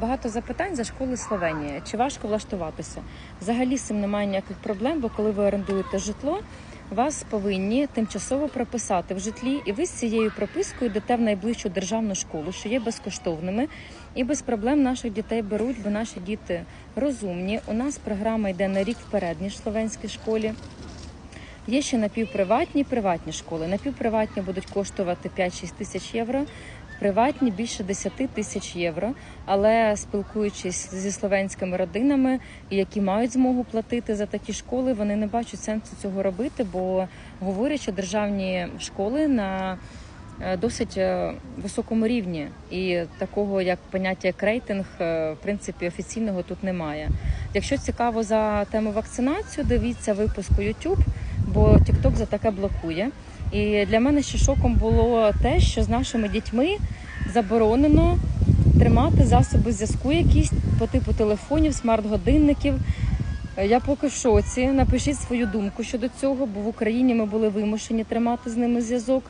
Багато запитань за школи Словенії. Чи важко влаштуватися? Взагалі з цим немає ніяких проблем, бо коли ви орендуєте житло, вас повинні тимчасово прописати в житлі, і ви з цією пропискою йдете в найближчу державну школу, що є безкоштовними, і без проблем наших дітей беруть, бо наші діти розумні. У нас програма йде на рік вперед, ніж в словенській школі. Є ще напівприватні приватні школи. Напівприватні будуть коштувати 5-6 тисяч євро, приватні більше 10 тисяч євро. Але спілкуючись зі словенськими родинами, які мають змогу платити за такі школи, вони не бачать сенсу цього робити, бо говорять, що державні школи на е, досить е, високому рівні, і такого як поняття як рейтинг, е, в принципі, офіційного тут немає. Якщо цікаво за тему вакцинацію, дивіться випуск у YouTube, бо TikTok за таке блокує. І для мене ще шоком було те, що з нашими дітьми заборонено тримати засоби зв'язку якісь по типу телефонів, смарт-годинників. Я поки в шоці. Напишіть свою думку щодо цього, бо в Україні ми були вимушені тримати з ними зв'язок.